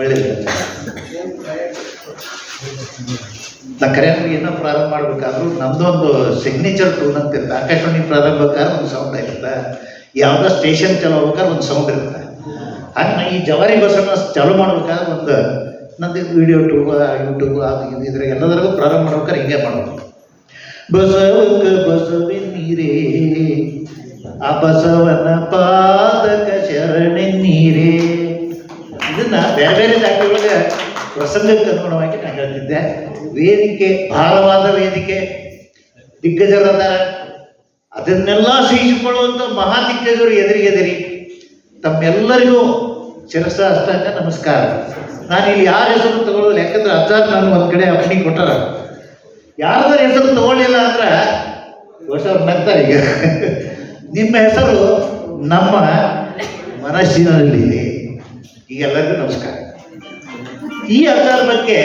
ಒಳ್ಳೇದು ನಾ ಕರೆಯಂದ್ರೆ ಏನೋ ಪ್ರಾರಂಭ ಮಾಡ್ಬೇಕಾದ್ರೂ ನಮ್ದೊಂದು ಸಿಗ್ನೇಚರ್ ಟೂನ್ ಅಂತ ಇರುತ್ತೆ. ಆಕಾಶವಾಣಿ ಪ್ರಾರಂಭಕ್ಕಾದ್ರೆ ಒಂದು ಸೌಂಡ್ ಇರುತ್ತೆ ಯಾವುದೋ ಸ್ಟೇಷನ್ ಚಲೋ ಹೋಗ್ಬೇಕಾದ್ರೆ ಒಂದು ಸೌಂಡ್ ಇರುತ್ತೆ. ಹಂಗೆ ಈ ಜವಾರಿ ಬಸ್ಸನ್ನು ಚಾಲು ಮಾಡ್ಬೇಕಾದ್ರೆ ಒಂದು ನಂದು ವಿಡಿಯೋ ಟ್ಯೂಬ್ ಯೂಟ್ಯೂಬ್ ಅದು ಇದು ಇದ್ರ ಎಲ್ಲದರಾಗೂ ಪ್ರಾರಂಭ ಮಾಡ್ಬೇಕಾದ್ರೆ ಹಿಂಗೆ ಮಾಡ್ಬೇಕು. ಬಸವಕ ಬಸವೆನ್ನೀರೇ ಆ ಬಸವನ ಪಾದಕ ಶರಣೆನ್ನೀರೇ ಇದನ್ನ ಬೇರೆ ಬೇರೆ ಜಾತಿಯೊಳಗೆ ಪ್ರಸಂಗಕ್ಕೆ ಅನುಗುಣವಾಗಿ ನಾನು ಹೇಳ್ತಿದ್ದೆ. ವೇದಿಕೆ ಭಾರವಾದ ವೇದಿಕೆ ದಿಗ್ಗಜರದಾರ ಅದನ್ನೆಲ್ಲ ಸಹಿಸಿಕೊಳ್ಳುವಂಥ ಮಹಾ ದಿಗ್ಗಜರು ಎದುರಿಗೆದಿರಿ ತಮ್ಮೆಲ್ಲರಿಗೂ ಶಿರಸ, ಅಷ್ಟಾಂಗ ನಮಸ್ಕಾರ. ನಾನು ಇಲ್ಲಿ ಯಾರ ಹೆಸರು ತಗೊಳ್ಳೋದಿಲ್ಲ ಯಾಕಂದ್ರೆ ಅಜ್ಜಾರ್ ನಾನು ಒಂದು ಕಡೆ ಅಪ್ಪಣಿ ಕೊಟ್ಟಾರ ಯಾರ್ದಾರ ಹೆಸರು ತಗೊಳ್ಳಿಲ್ಲ ಅಂದ್ರೆ ಹೊಸವ್ರು ನಗ್ತಾರೆ ಈಗ ನಿಮ್ಮ ಹೆಸರು ನಮ್ಮ ಮನಸ್ಸಿನಲ್ಲಿದೆ ಈಗ ಎಲ್ಲರಿಗೂ ನಮಸ್ಕಾರ. ಈ ಅಜ್ಜಾರ ಬಗ್ಗೆ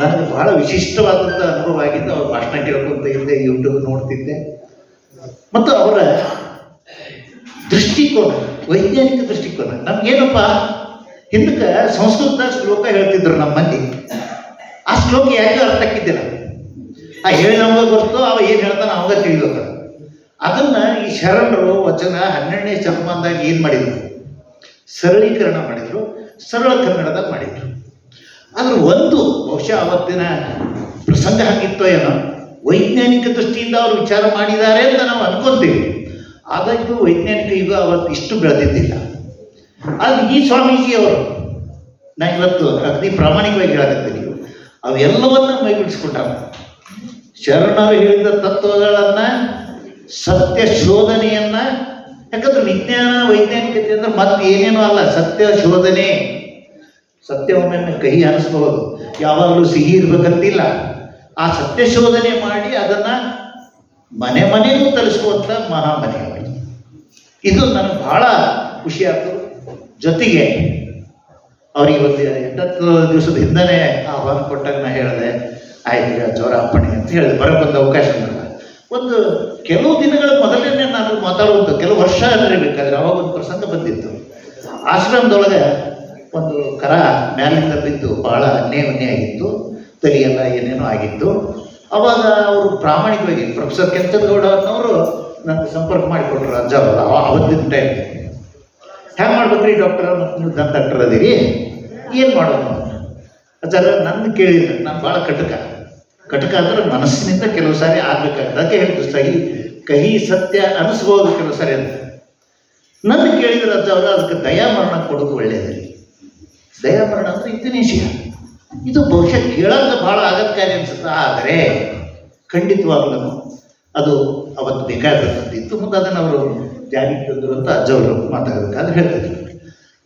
ನನಗೆ ಬಹಳ ವಿಶಿಷ್ಟವಾದಂಥ ಅನುಭವ ಆಗಿದ್ದು ಅವ್ರ ಭಾಷಣ ಕೇಳ್ಕೊಂತ ಇದ್ದೆ ಯೂಟ್ಯೂಬ್ ನೋಡ್ತಿದ್ದೆ. ಮತ್ತು ಅವರ ದೃಷ್ಟಿಕೋನ, ವೈಜ್ಞಾನಿಕ ದೃಷ್ಟಿಕೋನ, ನಮ್ಗೇನಪ್ಪ, ಹಿಂದಕ್ಕೆ ಸಂಸ್ಕೃತದಾಗ ಶ್ಲೋಕ ಹೇಳ್ತಿದ್ರು ನಮ್ಮ ಮಂದಿ ಆ ಶ್ಲೋಕ ಯಾಕೆ ಅರ್ಥ ಆಕ್ಕಿದ್ದಿಲ್ಲ ಆ ಹೇಳಿದವಾಗ ಗೊತ್ತು, ಅವ ಏನು ಹೇಳ್ತಾನೆ ಅವಾಗ ತಿಳಿಯೋದ. ಅದನ್ನ ಈ ಶರಣರು ವಚನ ಹನ್ನೆರಡನೇ ಶತಮಾನದಾಗ ಏನು ಮಾಡಿದ್ರು? ಸರಳೀಕರಣ ಮಾಡಿದರು, ಸರಳ ಕನ್ನಡದ ಮಾಡಿದರು. ಆದರೆ ಒಂದು, ಬಹುಶಃ ಅವತ್ತಿನ ಪ್ರಸಂಗ ಹಾಗಿತ್ತೋ ಏನೋ, ವೈಜ್ಞಾನಿಕ ದೃಷ್ಟಿಯಿಂದ ಅವರು ವಿಚಾರ ಮಾಡಿದ್ದಾರೆ ಅಂತ ನಾವು ಅನ್ಕೊಂತೀವಿ. ಆದಾಗ್ಯೂ ವೈಜ್ಞಾನಿಕ ಯುಗ ಅವತ್ತು ಇಷ್ಟು ಬೆಳೆದಿದ್ದಿಲ್ಲ. ಆದರೆ ಈ ಸ್ವಾಮೀಜಿ ಅವರು ನಾ ಇವತ್ತು ಅಗ್ನಿ ಪ್ರಾಮಾಣಿಕವಾಗಿ ಹೇಳಕತ್ತೀನಿ ಅವೆಲ್ಲವನ್ನ ಮೈಗೂಡಿಸ್ಕೊಂಡಾರ ಶರಣರು ಹೇಳಿದ ತತ್ವಗಳನ್ನು, ಸತ್ಯ ಶೋಧನೆಯನ್ನ ಯಾಕಂದ್ರೆ ವಿಜ್ಞಾನ, ವೈಜ್ಞಾನಿಕತೆ ಅಂದ್ರೆ ಮತ್ತೆ ಏನೇನೋ ಅಲ್ಲ, ಸತ್ಯ, ಶೋಧನೆ. ಸತ್ಯ ಒಮ್ಮೊಮ್ಮೆ ಕಹಿ ಅನಿಸ್ಬಹುದು ಯಾವಾಗಲೂ ಸಿಹಿ ಇರ್ಬೇಕಂತಿಲ್ಲ. ಆ ಸತ್ಯ ಶೋಧನೆ ಮಾಡಿ ಅದನ್ನ ಮನೆ ಮನೆಗೂ ತಲುಪಿಸುವಂತ ಮಹಾಮನೆ ಇದು ನನಗೆ ಬಹಳ ಖುಷಿ ಜೊತೆಗೆ ಅವ್ರಿಗೆ ಒಂದು ಎಂಟತ್ತು ದಿವಸದ ಹಿಂದನೇ ಆಹ್ವಾನ ಕೊಟ್ಟಾಗ ನಾ ಹೇಳಿದೆ, ಆಯ್ತು ಜ್ವರ ಅಪ್ಪಣೆ ಅಂತ ಹೇಳಿದೆ ಬರೋಕ್ಕೊಂದು ಅವಕಾಶ ಒಂದು ಕೆಲವು ದಿನಗಳ ಮೊದಲನೇ ನಾನು ಮಾತಾಡುವಂಥ ಕೆಲವು ವರ್ಷ ಬೇಕಾದ್ರೆ ಅವಾಗ ಒಂದು ಪ್ರಸಂಗ ಬಂದಿತ್ತು. ಆಶ್ರಮದೊಳಗೆ ಒಂದು ಕರ ಮ್ಯಾಲಿಂದ ಬಿದ್ದು ಬಹಳ ಉನ್ಯ ಆಗಿತ್ತು. ತಲೆಯೆಲ್ಲ ಏನೇನೋ ಆಗಿತ್ತು. ಅವಾಗ ಅವರು ಪ್ರಾಮಾಣಿಕವಾಗಿ ಪ್ರೊಫೆಸರ್ ಕೆಂಚನಗೌಡ ಅನ್ನೋರು ನನಗೆ ಸಂಪರ್ಕ ಮಾಡಿಕೊಟ್ರು ಅಜ್ಜ ಅವರು ಅವತ್ತಿನ ಟೈಮ್ ಹ್ಯಾಂಗೆ ಮಾಡ್ಬೇಕ್ರಿ ಡಾಕ್ಟರ್ ನೀವು ದಂತ ಅದೀರಿ? ಏನು ಮಾಡೋದು ಅಜ್ಜಾರ ನನ್ನ ಕೇಳಿದ್ರೆ, ನಾನು ಭಾಳ ಕಟಕ. ಕಟಕ ಅಂದ್ರೆ ಮನಸ್ಸಿನಿಂದ ಕೆಲವು ಸಾರಿ ಆಗ್ಬೇಕಾಗ್ತದೆ ಅದಕ್ಕೆ ಹೇಳ್ತೀವಿ ಸಹಿ ಕಹಿ ಸತ್ಯ ಅನಿಸ್ಬೋದು ಕೆಲವು ಸಾರಿ ಅಂತ. ನನ್ನ ಕೇಳಿದ್ರೆ ಅವರು, ಅದಕ್ಕೆ ದಯಾಮರಣ ಕೊಡೋದು ಒಳ್ಳೆಯದು ದಯಾಮರಣ ಅಂದ್ರೆ ಇಂತನೇಷಿಯ ಇದು ಬಹುಶಃ ಕೇಳೋದು ಭಾಳ ಅಗತ್ಯ ಅನ್ಸುತ್ತ, ಆದರೆ ಖಂಡಿತವಾಗ್ಲೂ ಅದು ಅವತ್ತು ಬೇಕಾದಂಥದ್ದಿತ್ತು ಮುಂದೆ ಅದನ್ನು ಅವರು ಜಾರಿಗೆ ತಂದರು ಅಂತ ಅಜ್ಜವರು ಮಾತಾಡಬೇಕಾದ್ರೆ ಹೇಳ್ತಿದ್ರು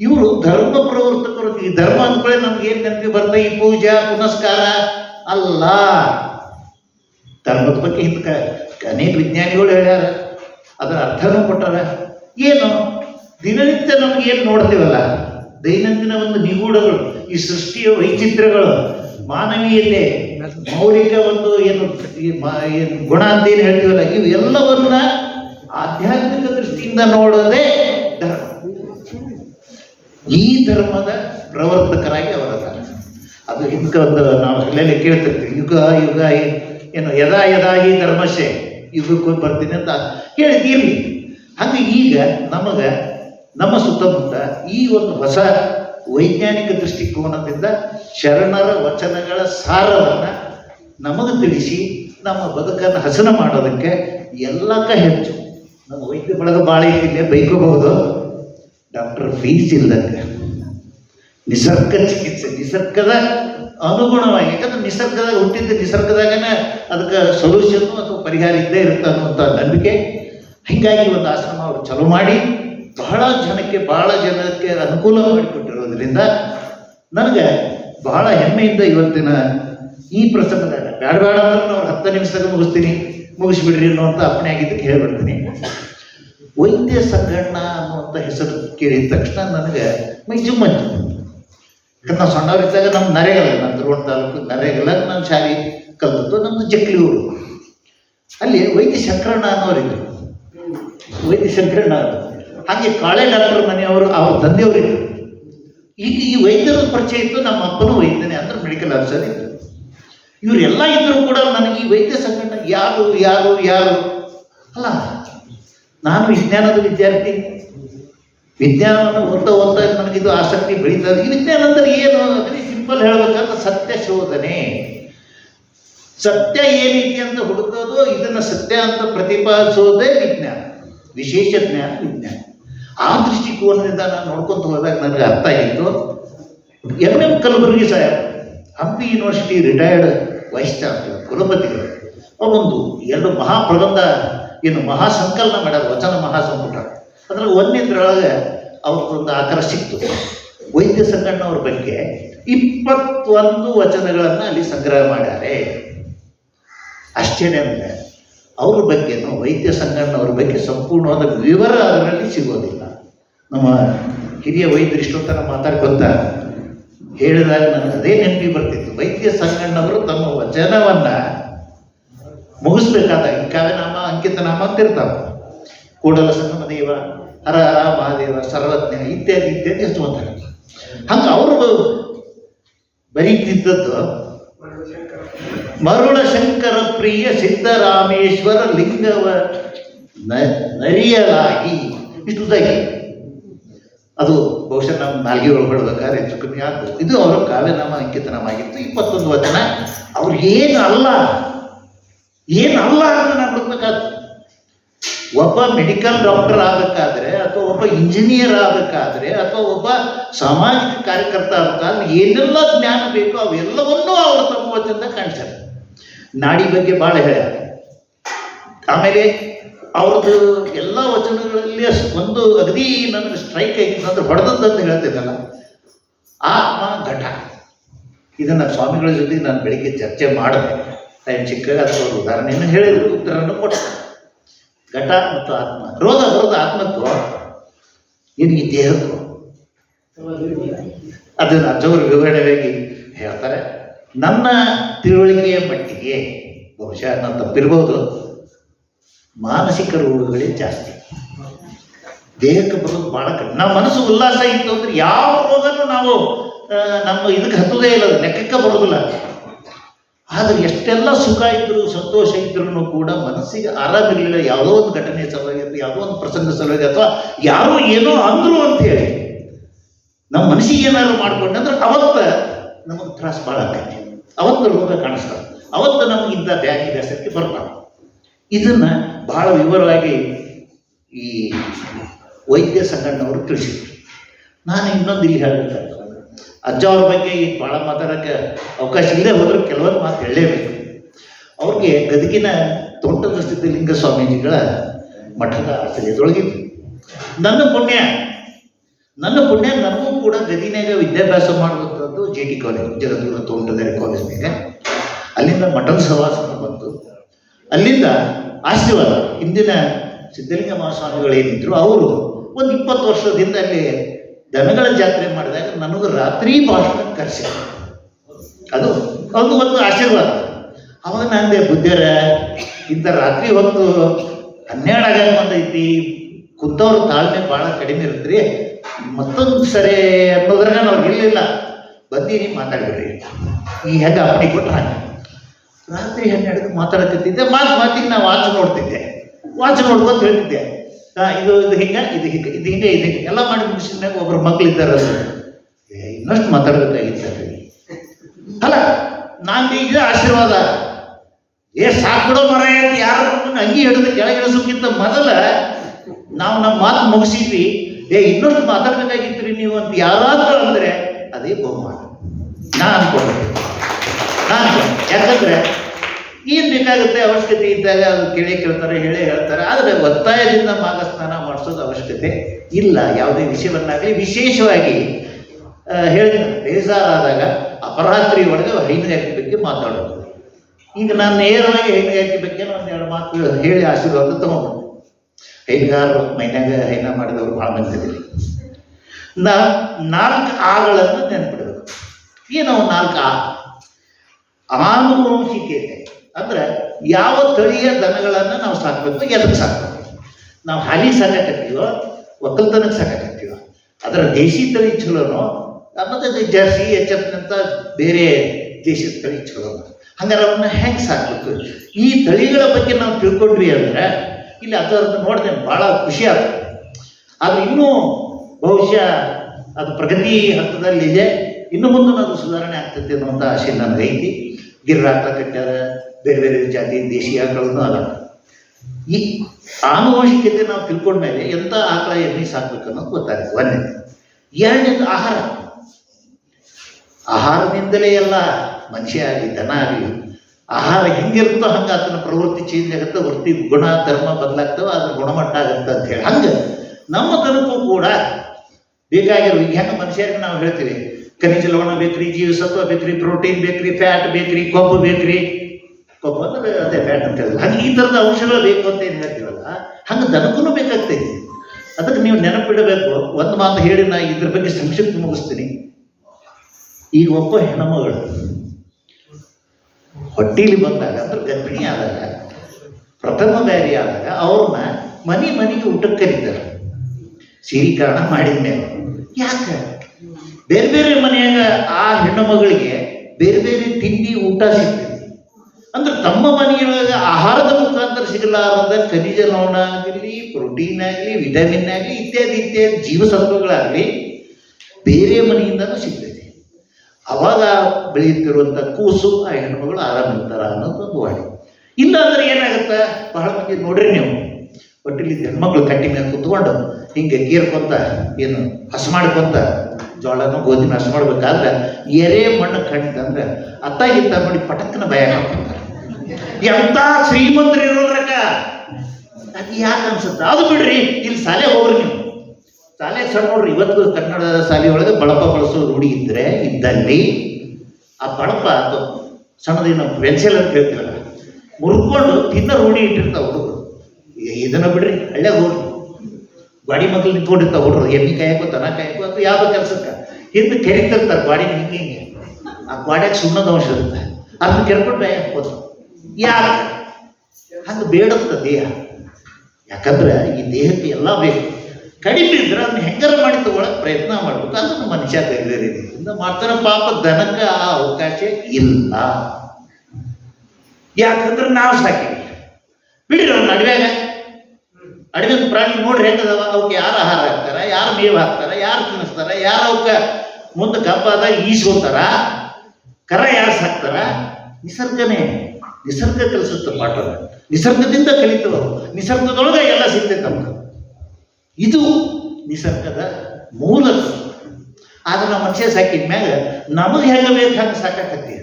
ಇವರು ಧರ್ಮ ಪ್ರವರ್ತಕರು. ಈ ಧರ್ಮ ಅಂದ್ಕೊಳ್ಳಿ ನಮ್ಗೆ ಏನು ನೆನಪಿ ಬರ್ತಾ ಈ ಪೂಜಾ, ಪುನಸ್ಕಾರ ಅಲ್ಲ. ಧರ್ಮದ ಬಗ್ಗೆ ಹಿಂದೆ ಅನೇಕ ವಿಜ್ಞಾನಿಗಳು ಹೇಳ್ಯಾರ. ಅದರ ಅರ್ಥನೂ ಕೊಟ್ಟಾರ. ಏನು? ದಿನನಿತ್ಯ ನಮ್ಗೆ ಏನು ನೋಡ್ತೀವಲ್ಲ? ದೈನಂದಿನ ಒಂದು ನಿಗೂಢಗಳು, ಈ ಸೃಷ್ಟಿಯ ವೈಚಿತ್ರ್ಯಗಳು ಮಾನವೀಯತೆ, ಮೌಲಿಕ ಒಂದು ಏನು ಏನು ಗುಣ ಅಂತ ಏನು ಹೇಳ್ತೀವಲ್ಲ? ಇವೆಲ್ಲವನ್ನ ಆಧ್ಯಾತ್ಮಿಕ ದೃಷ್ಟಿಯಿಂದ ನೋಡೋದೇ ಧರ್ಮ. ಈ ಧರ್ಮದ ಪ್ರವರ್ತಕರಾಗಿ ಅವರದಾರ ಅದು ಹಿಂದಕ್ಕೆ ಒಂದು ನಾವು ಅಲ್ಲೆಲ್ಲ ಕೇಳ್ತಿರ್ತೀವಿ. ಯುಗ ಯುಗ ಏನು, ಯದಾ ಯದಾ ಈ ಧರ್ಮಶೆ, ಯುಗಕ್ಕೆ ಬರ್ತೀನಿ ಅಂತ ಹೇಳಿದ್ದೀರಿ ಹಂಗೆ ಈಗ ನಮಗೆ, ನಮ್ಮ ಸುತ್ತಮುತ್ತ ಈ ಒಂದು ಹೊಸ ವೈಜ್ಞಾನಿಕ ದೃಷ್ಟಿಕೋನದಿಂದ ಶರಣರ ವಚನಗಳ ಸಾರವನ್ನು ನಮಗೆ ತಿಳಿಸಿ, ನಮ್ಮ ಬದುಕನ್ನು ಹಸನ ಮಾಡೋದಕ್ಕೆ ಎಲ್ಲಕ್ಕ ಹೆಚ್ಚು. ನಮ್ಮ ವೈದ್ಯ ಬಳಗ ಭಾಳ ಇಲ್ಲೇ ಬೈಕೋಬಹುದು. ಡಾಕ್ಟರ್ ಫೀಸ್ ಇಲ್ಲದಂಗೆ ನಿಸರ್ಗ ಚಿಕಿತ್ಸೆ, ನಿಸರ್ಗದ ಅನುಗುಣವಾಗಿ, ಯಾಕಂದ್ರೆ ನಿಸರ್ಗದಾಗ ಹುಟ್ಟಿದ್ದ ನಿಸರ್ಗದಾಗನೇ ಅದಕ್ಕೆ ಸೊಲ್ಯೂಷನ್ ಅಥವಾ ಪರಿಹಾರ ಇದ್ದೇ ಇರುತ್ತೆ ಅನ್ನುವಂಥ ನಂಬಿಕೆ. ಹೀಗಾಗಿ ಒಂದು ಆಶ್ರಮ ಅವರು ಚಲೋ ಮಾಡಿ, ಬಹಳ ಜನಕ್ಕೆ ಬಹಳ ಜನಕ್ಕೆ ಅನುಕೂಲ ಮಾಡಿಕೊಟ್ಟಿರೋದ್ರಿಂದ ನನಗೆ ಬಹಳ ಹೆಮ್ಮೆಯಿಂದ ಇವತ್ತಿನ ಈ ಪ್ರಸಂಗದಾಗ ಬೇಡ ಬೇಡ ಅಂದ್ರೆ ನಾವು ಹತ್ತು ನಿಮಿಷದಾಗ ಮುಗಿಸ್ತೀನಿ, ಮುಗಿಸ್ಬಿಡ್ರಿ ಅನ್ನುವಂಥ ಅಪ್ಪಣೆ ಆಗಿದ್ದಕ್ಕೆ ಹೇಳ್ಬಿಡ್ತೀನಿ. ವೈದ್ಯ ಸಂಗಣ್ಣ ಅನ್ನುವಂಥ ಹೆಸರು ಕೇಳಿದ ತಕ್ಷಣ ನನಗೆ ಮೈ ಜುಮ್ಮಂತು ಯಾಕಂದ್ರೆ ನಾವು ಸಣ್ಣವರಿದ್ದಾಗ ನಮ್ಮ ನರೇಗಲ ನಮ್ಮ ದ್ರೋಣ ತಾಲೂಕು ನರೇಗಲ ನಮ್ಮ ಶಾಲೆ ಕಲ್ತದ್ದು ನಮ್ಮದು ಜಕ್ಲಿ ಅಲ್ಲಿ ವೈದ್ಯ ಶಂಕರಣ್ಣ ಅನ್ನೋರಿದ್ರು. ವೈದ್ಯ ಶಂಕರಣ್ಣ ಹಾಗೆ ಕಾಳೆ ಡಾಕ್ಟರ್ ಮನೆಯವರು, ಅವ್ರ ತಂದೆಯವರಿದ್ರು ಈಗ ಈ ವೈದ್ಯರ ಪರಿಚಯ ಇತ್ತು ನಮ್ಮ ಅಪ್ಪನೂ ವೈದ್ಯನೇ ಅಂದ್ರೆ ಮೆಡಿಕಲ್ ಆಫೀಸರ್ ಇದ್ದರು ಇವರೆಲ್ಲ ಇದ್ದರೂ ಕೂಡ ನನಗೆ ಈ ವೈದ್ಯ ಸಂಘಟನೆ ಯಾರು ಯಾರು ಯಾರು? ಅಲ್ಲ, ನಾನು ವಿಜ್ಞಾನದ ವಿದ್ಯಾರ್ಥಿ. ವಿಜ್ಞಾನವನ್ನು ಓದ್ತಾ ನನಗೆ ನನಗಿದು ಆಸಕ್ತಿ ಬೆಳೀತದೆ. ಈ ವಿಜ್ಞಾನ ಅಂದ್ರೆ ಏನು? ಅಂದರೆ ಸಿಂಪಲ್ ಹೇಳ್ಬೇಕಂದ್ರೆ ಸತ್ಯ ಶೋಧನೆ. ಸತ್ಯ ಏನೈತಿ ಅಂತ ಹುಡುಕೋದು? ಇದನ್ನ ಸತ್ಯ ಅಂತ ಪ್ರತಿಪಾದಿಸೋದೇ ವಿಜ್ಞಾನ. ವಿಶೇಷ ಜ್ಞಾನ, ವಿಜ್ಞಾನ. ಆ ದೃಷ್ಟಿಕೋನದಿಂದ ನಾನು ನೋಡ್ಕೊಂತ ಹೋದಾಗ ನನಗೆ ಅರ್ಥ ಆಯಿತು. M M Kalburgi Saheb, Hampi university retired vice chancellor ಕುಲಪತಿಗಳು. ಅವರೊಂದು ಎರಡು ಮಹಾಪ್ರಬಂಧ, ಏನು ಮಹಾಸಂಕಲನ ಮಾಡ್ಯಾರ, ವಚನ ಮಹಾಸಂಪುಟ. ಅದ್ರಲ್ಲಿ ಒಂದನೇದ್ರೊಳಗೆ ಅವ್ರದ್ದೊಂದು ಆಕಾರ ಸಿಕ್ತು. ವೈದ್ಯ ಸಂಗಣ್ಣವ್ರ ಬಗ್ಗೆ ಇಪ್ಪತ್ತೊಂದು ವಚನಗಳನ್ನು ಅಲ್ಲಿ ಸಂಗ್ರಹ ಮಾಡ್ಯಾರೆ. ಆಶ್ಚರ್ಯ ಅಂದರೆ ಅವ್ರ ಬಗ್ಗೆನೂ ವೈದ್ಯ ಸಂಗಣ್ಣವ್ರ ಬಗ್ಗೆ ಸಂಪೂರ್ಣವಾದ ವಿವರ ಅದರಲ್ಲಿ ಸಿಗೋದಿಲ್ಲ. ನಮ್ಮ ಹಿರಿಯ ವೈದ್ಯರು ಇಷ್ಟೊತ್ತನ ಮಾತಾಡ್ಕೊತ ಹೇಳಿದಾಗ ನನಗೆ ಅದೇ ನೆನಪಿ ಬರ್ತಿತ್ತು. ವೈದ್ಯ ಸಂಗಣ್ಣವರು ತಮ್ಮ ವಚನವನ್ನ ಮುಗಿಸ್ಬೇಕಾದಾಗ ಕಾವ್ಯನಾಮ, ಅಂಕಿತನಾಮ ಅಂತ ಇರ್ತಾವೆ. ಕೂಡಲ ಸಂಗಮದೇವ ಹರ ಹರ ಮಹಾದೇವ, ಸರ್ವಜ್ಞ ಇತ್ಯಾದಿ ಇತ್ಯಾದಿ ಹಚ್ಚುವಂತಾರೆ ಹಂಗೆ ಅವರು ಬರೀತಿದ್ದದ್ದು ಮರುಳ ಶಂಕರ ಪ್ರಿಯ ಸಿದ್ದರಾಮೇಶ್ವರ ಲಿಂಗವ ನ- ಇಷ್ಟು ಇಷ್ಟುದಾಗಿ ಅದು ಬಹುಶಃ ನಮ್ಮ ನಾಲ್ಗೆ ಒಳಗಡ್ಬೇಕಾದ್ರೆ ಹೆಚ್ಚು ಕಮ್ಮಿ ಆಗ್ತದೆ ಇದು ಅವರ ಕಾವ್ಯನಾಮ ಅಂಕಿತನವಾಗಿತ್ತು ಇಪ್ಪತ್ತೊಂದು ವಚನ. ಅವ್ರು ಏನು ಅಲ್ಲ ಏನು ಅಲ್ಲ ಅಂತ ನಾನು ಹುಡುಕ್ಬೇಕಾಗ್ತದೆ ಒಬ್ಬ ಮೆಡಿಕಲ್ ಡಾಕ್ಟರ್ ಆಗಬೇಕಾದ್ರೆ, ಅಥವಾ ಒಬ್ಬ ಇಂಜಿನಿಯರ್ ಆಗಬೇಕಾದ್ರೆ, ಅಥವಾ ಒಬ್ಬ ಸಾಮಾಜಿಕ ಕಾರ್ಯಕರ್ತ ಆಗಬೇಕಾದ್ರೆ, ಏನೆಲ್ಲ ಜ್ಞಾನ ಬೇಕೋ ಅವೆಲ್ಲವನ್ನೂ ಅವರು ತಮ್ಮ ವಚನದ ಕಾಣಿಸ್ತಾರೆ ನಾಡಿ ಬಗ್ಗೆ ಭಾಳ ಹೇಳ ಆಮೇಲೆ ಅವ್ರದ್ದು ಎಲ್ಲ ವಚನಗಳಲ್ಲಿ ಒಂದು ಅಗದಿ ನನಗೆ ಸ್ಟ್ರೈಕ್ ಆಗಿತ್ತು ಅಂದ್ರೆ ಹೊಡೆದಂತ ಹೇಳ್ತಿದ್ದಲ್ಲ ಆತ್ಮ ಘಟ. ಇದನ್ನು ಸ್ವಾಮಿಗಳ ಜೊತೆ ನಾನು ಬೆಳಿಗ್ಗೆ ಚರ್ಚೆ ಮಾಡಿದೆ. ಟೈಮ್ ಚಿಕ್ಕ ಅಥವಾ ಉದಾಹರಣೆಯನ್ನು ಹೇಳಿದ್ರು, ಉತ್ತರವನ್ನು ಕೊಟ್ಟೆ. ಘಟ ಮತ್ತು ಆತ್ಮ. ರೋಗ ಬರೋದು ಆತ್ಮಕ್ಕೂ ನಿನಗೆ ದೇಹಕ್ಕೂ ಅದನ್ನು ಅಜ್ಜವರು ವಿವರಣೆಯಾಗಿ ಹೇಳ್ತಾರೆ. ನನ್ನ ತಿಳುವಳಿಕೆಯ ಮಟ್ಟಿಗೆ ಬಹುಶಃ ನಾನು ತಪ್ಪಿರ್ಬೋದು. ಮಾನಸಿಕ ರೋಗಗಳೇ ಜಾಸ್ತಿ. ದೇಹಕ್ಕೆ ಬರೋದು ಬಹಳ ಕಡಿಮೆ. ನಮ್ಮ ಮನಸ್ಸು ಉಲ್ಲಾಸ ಇತ್ತು ಅಂದ್ರೆ ಯಾವ ರೋಗನೂ ನಾವು ನಮ್ಮ ಇದಕ್ಕೆ ಹತ್ತುವುದೇ ಇಲ್ಲ, ಲೆಕ್ಕಕ್ಕೆ ಬರೋದಿಲ್ಲ. ಆದ್ರೆ ಎಷ್ಟೆಲ್ಲ ಸುಖ ಇದ್ದರೂ ಸಂತೋಷ ಇದ್ರೂ ಕೂಡ ಮನಸ್ಸಿಗೆ ಆರಾಮಿರಲಿಲ್ಲ ಯಾವುದೋ ಒಂದು ಘಟನೆ ಸಲುವಾಗಿ, ಯಾವುದೋ ಒಂದು ಪ್ರಸಂಗ ಸಲುವಾಗಿ, ಅಥವಾ ಯಾರೋ ಏನೋ ಅಂದರು ಅಂತ ಹೇಳಿ ನಮ್ಮ ಮನಸ್ಸಿಗೆ ಏನಾದ್ರು ಮಾಡ್ಕೊಂಡೆ ಅಂದ್ರೆ ಅವತ್ತ ನಮಗೆ ತ್ರಾಸ ಭಾಳ ಆಗೈತಿ ಅವತ್ತು ರೋಗ ಕಾಣಿಸ್ತಾರೆ ಅವತ್ತು ನಮಗಿಂತ ಬ್ಯಾಗಿ ಬೇಸಕ್ಕೆ ಬರ್ತಾರೆ ಇದನ್ನು ಬಹಳ ವಿವರವಾಗಿ ಈ ವೈದ್ಯ ಸಂಘಟನವರು ತಿಳಿಸಿದ್ರು. ನಾನು ಇನ್ನೊಂದು ಇಲ್ಲಿ ಹೇಳಬೇಕಾಗ್ತದೆ ಅಜ್ಜ ಅವ್ರ ಬಗ್ಗೆ ಈಗ ಭಾಳ ಮಾತಾಡೋಕ್ಕೆ ಅವಕಾಶ ಇಲ್ಲದೆ ಹೋದ್ರೆ ಕೆಲವೊಂದು ಮಾತು ಹೇಳಲೇಬೇಕು. ಅವ್ರಿಗೆ ಗದಗಿನ ತೋಟದ ಲಿಂಗ ಸ್ವಾಮೀಜಿಗಳ ಮಠದ ಆಶ್ರಯದೊಳಗಿದ್ರು ನನ್ನ ಪುಣ್ಯ ನನ್ನ ಪುಣ್ಯ ನನಗೂ ಕೂಡ ಗದಿನಾಗ ವಿದ್ಯಾಭ್ಯಾಸ ಮಾಡುವಂಥದ್ದು J T college Jagadguru Tontadarya ಕಾಲೇಜ್ನಾಗ ಅಲ್ಲಿಂದ ಮಠದ ಸವಾಸನ ಬಂತು. ಅಲ್ಲಿಂದ ಆಶೀರ್ವಾದ. ಹಿಂದಿನ ಸಿದ್ಧಲಿಂಗ ಮಹಾಸ್ವಾಮಿಗಳು ಏನಿದ್ರು, ಅವರು ಒಂದು ಇಪ್ಪತ್ತು ವರ್ಷದಿಂದ ಅಲ್ಲಿ ದನಗಳ ಜಾತ್ರೆ ಮಾಡಿದಾಗ ನನಗೆ ರಾತ್ರಿ ಭಾಷಣ ಕರೆಸಿ. ಅದು ಅದು ಒಂದು ಆಶೀರ್ವಾದ. ಅವಾಗ ನಂದೆ ಬುದ್ಧಿಯರ ಇಂಥ ರಾತ್ರಿ ಹೊತ್ತು ಹನ್ನೆರಡು ಆಗ ಬಂದೈತಿ. ಕುಂತವ್ರ ತಾಳ್ಮೆ ಭಾಳ ಕಡಿಮೆ ಇರುತ್ತೆ ಮತ್ತೊಂದು ಸರಿ ಅನ್ನೋದ್ರಾಗ ನಾವು ಇರಲಿಲ್ಲ. ಬಂದೀನಿ, ಮಾತಾಡ್ಬಿಡ್ರಿ. ಈ ಹೆಂಗೆ ಅಪ್ಪಣೆ ಕೊಟ್ಟು ಹಾಗೆ. ರಾತ್ರಿ ಹನ್ನೆರಡಕ್ಕೆ ಮಾತಾಡ್ತಿದ್ದೆ ಮಾತು ಮಾತಿಗೆ ನಾವು ವಾಚ್ ನೋಡ್ತಿದ್ದೆ. ವಾಚ್ ನೋಡ್ಕೊಂತ ಹೇಳ್ತಿದ್ದೆ. ಇದು ಇದು ಹಿಂಗೆ ಇದು ಹಿಂಗೆ ಇದು ಹಿಂಗೆ ಇದು ಹಿಂಗೆ. ಎಲ್ಲ ಮಾಡಿ ಮುಗಿಸಿದ್ಮ್ಯಾಗ ಒಬ್ಬರು ಮಕ್ಳು ಇದ್ದಾರಲ್ಲ ಇನ್ನಷ್ಟು ಮಾತಾಡ್ಬೇಕಾಗಿತ್ತು ಅಲ್ಲ. ನಾನು ಈಗ ಆಶೀರ್ವಾದ. ಏ ಸಾಕ್ಬಿಡೋ ಮರ ಅಂತ ಯಾರು ಅಂಗಿ ಹಿಡಿದು ಕೆಳಗಿಳಿಸೋಕ್ಕಿಂತ ಮೊದಲ ನಾವು ನಮ್ಮ ಮಾತು ಮುಗಿಸಿದ್ವಿ. ಏ, ಇನ್ನಷ್ಟು ಮಾತಾಡ್ಬೇಕಾಗಿತ್ತು ನೀವು ಅಂತ ಯಾರಾದ್ರೂ ಅಂದ್ರೆ ಅದೇ ಬಹುಮಾನ. ನಾ ಅನ್ಕೊಂಡೆ. ನಾನು ಯಾಕಂದ್ರೆ ಏನು ಬೇಕಾಗುತ್ತೆ ಅವಶ್ಯಕತೆ ಇದ್ದಾಗ ಅದು ಕೇಳಿ ಕೇಳ್ತಾರೆ, ಹೇಳೇ ಹೇಳ್ತಾರೆ. ಆದರೆ ಒತ್ತಾಯದಿಂದ ಮಾಗ ಸ್ನಾನ ಮಾಡಿಸೋದು ಅವಶ್ಯಕತೆ ಇಲ್ಲ. ಯಾವುದೇ ವಿಷಯವನ್ನಾಗಲಿ ವಿಶೇಷವಾಗಿ ಹೇಳಿದ ಬೇಜಾರಾದಾಗ ಅಪರಾತ್ರಿ ಒಳಗೆ ಹೈನುಗಾರಿಕೆ ಬಗ್ಗೆ ಮಾತಾಡೋದು. ಈಗ ನಾನು ನೇರವಾಗಿ ಹೈನುಗಾರಿಕೆ ಬಗ್ಗೆ ಒಂದು ಎರಡು ಮಾತು ಹೇಳಿ ಆಶೀರ್ವಾದ ತಗೊಂಡು ಹೈನುಗಾರರು ಮೈನಾಗ ಹೈನ ಮಾಡಿದವರು ಭಾಳ ಮಂದಿ ಇದ್ದೀರಿ. ನಾ ನಾಲ್ಕು ಆಗಳನ್ನು ನೆನ್ಪಿಡೋದು ಏನೋ ನಾಲ್ಕು ಆ ಆನುವಂಶಿಕತೆ ಅಂದ್ರೆ ಯಾವ ತಳಿಯ ದನಗಳನ್ನು ನಾವು ಸಾಕಬೇಕು ಎದಕ್ಕೆ ಸಾಕಬೇಕು? ನಾವು ಹಾಲಿ ಸಾಕಕತ್ತೀವೋ ಒಕ್ಕಲ್ತನಕ್ಕೆ ಸಾಕಕತ್ತೀವೋ ಅದರ ದೇಶಿ ತಳಿ ಚಲೋನೋ? ಮತ್ತು ಜರ್ಸಿ ಎಚ್ ಬೇರೆ ದೇಶದ ತಳಿ ಚಲೋನೋ. ಹಂಗಾರೆ ಅವನ್ನ ಹೆಂಗೆ ಸಾಕ್ಬೇಕು? ಈ ತಳಿಗಳ ಬಗ್ಗೆ ನಾವು ತಿಳ್ಕೊಂಡ್ವಿ ಅಂದ್ರೆ ಇಲ್ಲಿ ಅದನ್ನು ನೋಡಿದೆ ಭಾಳ ಖುಷಿ ಆಯ್ತು ಅದು ಇನ್ನೂ ಬಹುಶಃ ಅದು ಪ್ರಗತಿ ಹಂತದಲ್ಲಿದೆ. ಇನ್ನು ಮುಂದೆ ಅದು ಸುಧಾರಣೆ ಆಗ್ತೈತೆ ಅನ್ನುವಂಥ ಆಸೆ ನನಗೈತಿ. ಗಿರ್ರ ಆಕಳ ಕಟ್ಟ್ಯಾರ ಬೇರೆ ಬೇರೆ ಜಾತಿ ದೇಶೀಯ ಆಕಳನ್ನು ಅಲ್ಲ ಈ ಆನುವಂಶಿಕತೆ ನಾವು ತಿಳ್ಕೊಂಡ ಮೇಲೆ ಎಂಥ ಆಕಳ ಎಮ್ಮೆ ಸಾಕ್ಬೇಕು ಅನ್ನೋದು ಗೊತ್ತಾಗುತ್ತೆ ಒಂದನೇದು ಎರಡನೇದು ಆಹಾರ. ಆಹಾರದಿಂದಲೇ ಎಲ್ಲ ಮನುಷ್ಯ ಆಗಲಿ ದನ ಆಗಲಿ ಆಹಾರ ಹೆಂಗಿರುತ್ತೋ ಹಂಗೆ ಆತನ ಪ್ರವೃತ್ತಿ ಚೇಂಜ್ ಆಗುತ್ತೆ, ವೃತ್ತಿ ಗುಣ, ಧರ್ಮ ಬದಲಾಗ್ತವೆ, ಅದ್ರ ಗುಣಮಟ್ಟ ಆಗುತ್ತೆ ಅಂತ ಹೇಳಿ. ಹಂಗೆ ನಮ್ಮ ದನಕ್ಕೂ ಕೂಡ ಬೇಕಾಗಿರೋ ಹೆಂಗೆ ಮನುಷ್ಯರಿಗೆ ನಾವು ಹೇಳ್ತೀವಿ, ಖನಿಜ ಲವಣ ಬೇಕ್ರಿ, ಜೀವಸತ್ವ ಬೇಕ್ರಿ, ಪ್ರೋಟೀನ್ ಬೇಕ್ರಿ, ಫ್ಯಾಟ್ ಬೇಕ್ರಿ, ಕೊಬ್ಬು ಬೇಕ್ರಿ ಕೊಬ್ಬು ಅಂದ್ರೆ ಅದೇ ಫ್ಯಾಟ್ ಅಂತ ಹೇಳಿದ್ರೆ. ಹಂಗೆ ಈ ಥರದ ಔಷಧ ಬೇಕು ಅಂತ ಏನು ಹೇಳ್ತೀವಲ್ಲ ಹಂಗೆ ದನಕ್ಕೂ ಬೇಕಾಗ್ತೈತಿ ಅದಕ್ಕೆ ನೀವು ನೆನಪಿಡಬೇಕು, ಒಂದು ಮಾತು ಹೇಳಿ ನಾ ಇದ್ರ ಬಗ್ಗೆ ಸಂಕ್ಷಿಪ್ತ ಮುಗಿಸ್ತೀನಿ. ಈಗ ಒಬ್ಬ ಹೆಣ್ಮಗಳು ಹೊಟ್ಟೀಲಿ ಬಂದಾಗ, ಅಂದ್ರೆ ಗರ್ಭಿಣಿ ಆದಾಗ, ಪ್ರಥಮ ಬ್ಯಾರಿ ಆದಾಗ ಅವ್ರನ್ನ ಮನೆ ಮನೆಗೆ ಊಟಕ್ಕೆ ಕರೀತಾರೆ. ಸೀರೀಕರಣ ಮಾಡಿದ ಮೇಲೆ. ಯಾಕೆ? ಬೇರೆ ಬೇರೆ ಮನೆಯಾಗ ಆ ಹೆಣ್ಣು ಮಗಳಿಗೆ ಬೇರೆ ಬೇರೆ ತಿಂಡಿ ಊಟ ಸಿಗ್ತದೆ. ಅಂದ್ರೆ ತಮ್ಮ ಮನೆಯೊಳಗ ಆಹಾರದ ಮುಖಾಂತರ ಸಿಗಲಾರದ ಖನಿಜ ಲವಣ ಆಗಲಿ ಪ್ರೋಟೀನ್ ಆಗಲಿ, ವಿಟಮಿನ್ ಆಗಲಿ, ಇತ್ಯಾದಿ ಇತ್ಯಾದಿ ಜೀವಸತ್ವಗಳಾಗಲಿ ಬೇರೆ ಮನೆಯಿಂದನೂ ಸಿಗ್ತೈತಿ. ಅವಾಗ ಬೆಳೆಯುತ್ತಿರುವಂಥ ಕೂಸು ಆ ಹೆಣ್ಮಗಳು ಆರಾಮಿರ್ತಾರ ಅನ್ನೋದು ಅನ್ನೋದೊಂದು ವಾಡಿ. ಇಲ್ಲ ಅಂದ್ರೆ ಏನಾಗುತ್ತೆ? ಬಹಳ ಮಂದಿ ನೋಡ್ರಿ ನೀವು. ಒಟ್ಟಿಲಿ ಹೆಣ್ಮಕ್ಳು ಕಟ್ಟಿ ಮೇಲೆ ಕುತ್ಕೊಂಡು ಹಿಂಗೆ ಗೀರ್ಕೊಂತ, ಏನು ಹಸು ಮಾಡ್ಕೊಂತ, ಜೋಳನ ಗೋಧಿನ ಹಸು ಮಾಡ್ಬೇಕಾದ್ರೆ ಎರೆ ಮಣ್ಣು ಕಣ್ತಂದ್ರೆ ಅತ್ತ ಇತ್ತ ನೋಡಿ ಪಟಕ್ಕನ ಭಯ ಹಾಕ್ತಾರೆ ಎಂತ ಶ್ರೀಮಂತರು ಇರೋದ್ರಾಗ? ಅದು ಯಾಕೆ ಅನ್ಸುತ್ತೆ? ಅದು ಬಿಡ್ರಿ, ಇಲ್ಲಿ ಶಾಲೆ ಹೋಗ್ರಿ ನೀವು. ಶಾಲೆ ಸಣ್ಣ ನೋಡ್ರಿ, ಇವತ್ತು ಕನ್ನಡ ಶಾಲೆ ಒಳಗೆ ಬಳಪ ಬಳಸೋ ರೂಢಿ ಇದ್ರೆ ಇದ್ದಲ್ಲಿ ಆ ಬಳಪ ಅದು ಸಣ್ಣದೇನು ಪೆನ್ಸಿಲ್ ಅಂತ ಹೇಳ್ತೀವಲ್ಲ, ಮುರ್ಕೊಂಡು ತಿನ್ನ ರೂಢಿ ಇಟ್ಟಿರ್ತಾವ ಹುಡುಗರು. ಇದನ್ನ ಬಿಡ್ರಿ ಹಳ್ಳೆ ಹೋಗ್ರಿ. ಗಾಡಿ ಮಕ್ಳು ನಿಂತ್ಕೊಂಡಿರ್ತಾವ ಹುಡುಗರು ಎಮ್ಮೆ ಕಾಯಕೋ ತನ ಕಾಯಕೋ ಅಥವಾ ಯಾವ ಕೆಲಸಕ್ಕೆ. ಹಿಂದೆ ಕೆರಿತಿರ್ತಾರೆ ಗಾಡಿ ಹಿಂಗೆ ಹಿಂಗೆ. ಆ ಗಾಡಿಯಾಗ ಸುಣ್ಣದ ಅಂಶ ಇರುತ್ತೆ. ಅದನ್ನ ಕೆರ್ಕೊಂಡು ಹಾಕ್ಬೋದು. ಯಾಕೆ? ಹಂಗೆ ಬೇಡುತ್ತ ದೇಹ. ಯಾಕಂದ್ರೆ ಈ ದೇಹಕ್ಕೆ ಎಲ್ಲ ಬೇಕು. ಕಡಿಮೆ ಇದ್ರೆ ಅದನ್ನ ಹೆಂಗರ ಮಾಡಿ ತಗೊಳಕ್ ಪ್ರಯತ್ನ ಮಾಡ್ಬೇಕು. ಅದನ್ನು ಮನುಷ್ಯ ಬೇರೆ ರೀತಿಯಿಂದ ಮಾಡ್ತಾರೆ ಪಾಪ ದನಕ್ಕೆ ಆ ಅವಕಾಶ ಇಲ್ಲ. ಯಾಕಂದ್ರೆ ನಾವು ಸಾಕಿವಿ ಬಿಡಿ ಅವ್ನ ಅಡವ್ಯಾಗ. ಅಡವಿನ ಪ್ರಾಣಿ ನೋಡ್ರಿ ಹೆಂಗದವ? ಅವಕ್ಕೆ ಯಾರು ಆಹಾರ ಹಾಕ್ತಾರ? ಯಾರು ಮೇವು ಹಾಕ್ತಾರ? ಯಾರು ತಿನ್ನಿಸ್ತಾರ? ಯಾರು ಅವಕ್ಕೆ ಮುಂದೆ ಕಬ್ಬಾದ ಈಸ್ಕೊತಾರ? ಕರ ಯಾರು ಸಾಕ್ತಾರ? ನಿಸರ್ಗನೇ. ನಿಸರ್ಗ ಕಲಿಸುತ್ತೆ ಪಾಠ ನಿಸರ್ಗದಿಂದ ಕಲಿತವ ನಿಸರ್ಗದೊಳಗೆ ಎಲ್ಲ ಸಿಗ್ತೈತೆ ನಮ್ಗೆ ಇದು ನಿಸರ್ಗದ ಮೂಲ ಆದ್ರೆ ನಾವು ಮನುಷ್ಯ ಸಾಕಿದ ಮ್ಯಾಗ ನಮಗೆ ಹೆಂಗೆ ಬೇಕು ಹಂಗೆ ಸಾಕಾಕತ್ತೀವಿ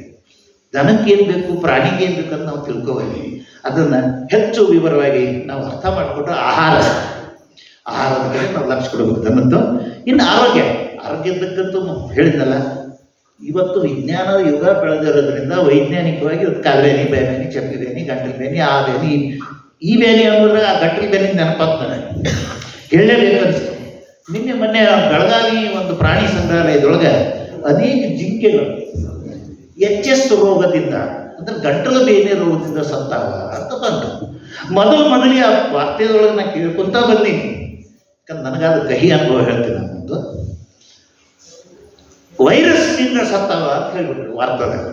ದನಕ್ಕೆ ಏನು ಬೇಕು, ಪ್ರಾಣಿಗೆ ಏನು ಬೇಕು ಅಂತ ನಾವು ತಿಳ್ಕೊಬೇಕು ಅದನ್ನು ಹೆಚ್ಚು ವಿವರವಾಗಿ ನಾವು ಅರ್ಥ ಮಾಡಿಕೊಂಡು ಆಹಾರ ಆಹಾರದ ಕಡೆ ನಾವು ಲಕ್ಷ ಕೊಡಬೇಕು. ಅನ್ನೋದು ಇನ್ನು ಆರೋಗ್ಯ. ಆರೋಗ್ಯದಕ್ಕಂತೂ ಹೇಳಿದ್ನಲ್ಲ ಇವತ್ತು ವಿಜ್ಞಾನದ ಯುಗ ಬೆಳೆದಿರೋದ್ರಿಂದ ವೈಜ್ಞಾನಿಕವಾಗಿ ಇವತ್ತು ಕಾಲ್ಬೇನಿ ಬೇನಿ ಚಪ್ಪಲಿ ಬೇನಿ ಗಂಟಲು ಬೇನಿ ಆ ಬೇನಿ ಈ ಬೇನಿ ಅನ್ನೋದ್ರೆ ಆ ಗಂಟಲು ಬೇನಿ ನೆನಪಾಗ್ತಾನೆ ಹೇಳಲೇಬೇಕು ಅನಿಸ್ತು ನಿನ್ನೆ ಮೊನ್ನೆ ಬೆಳಗಾವಿ ಒಂದು ಪ್ರಾಣಿ ಸಂಗ್ರಹಾಲಯದೊಳಗೆ ಅನೇಕ ಜಿಂಕೆಗಳು ಎಚ್ ಎಸ್ ರೋಗದಿಂದ, ಅಂದ್ರೆ ಗಂಟಲು ಬೇನೆ ರೋಗದಿಂದ ಸತ್ತಾವ ಅಂತ ಬಂತು. ಮೊದಲು ಮೊದಲಿಗೆ ಆ ವಾರ್ತೆಯೊಳಗೆ ನಾ ಕೇಳ್ಕೊಂತ ಬಂದೀನಿ. ಯಾಕಂದ್ರೆ ನನಗಾದ ಕಹಿ ಅನುಭವ ಹೇಳ್ತೀನಿ ನಮ್ಮದು ವೈರಸ್ನಿಂದ ಸತ್ತವ ಅಂತ ಹೇಳ್ಬಿಟ್ರು ವಾರ್ತದಾಗ